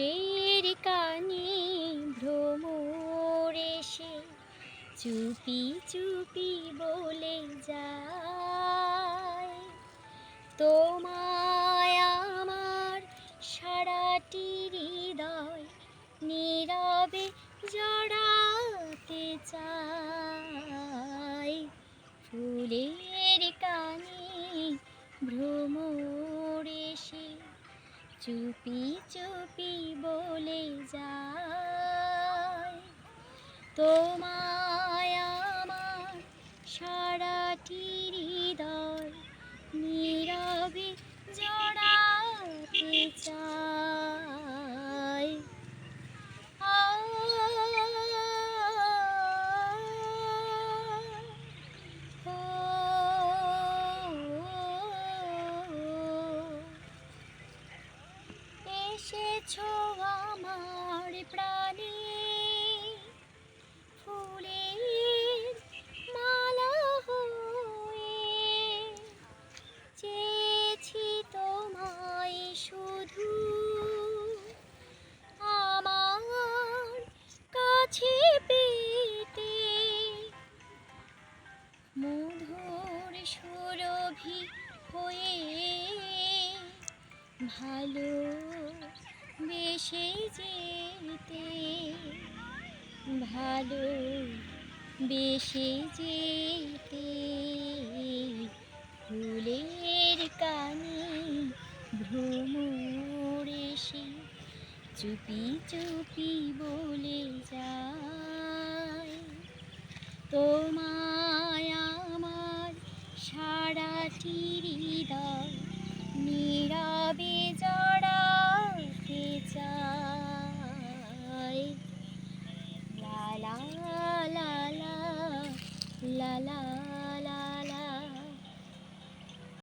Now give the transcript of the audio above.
ফুলের কানে ভ্রমর এসে চুপি চুপি বলে যায়, তোমায় আমার সারাটি হৃদয় নীরবে জড়াতে চায় ফুলের কানে ভ্রমর চুপি চুপি বলে যায়। তোমায় এসেছ আমার প্রাণে। ফুলের মালা হয়ে চেয়েছি তোমায় শুধু। আমার কাছে পেতে মধুর সুরভি হয়ে ভালো ভালো বেশে যেতে, ফুলের কানে ভ্রমর এসে চুপি চুপি বলে যায়, তোমায় আমার সারা হৃদয় নীরবে জড়াতে la la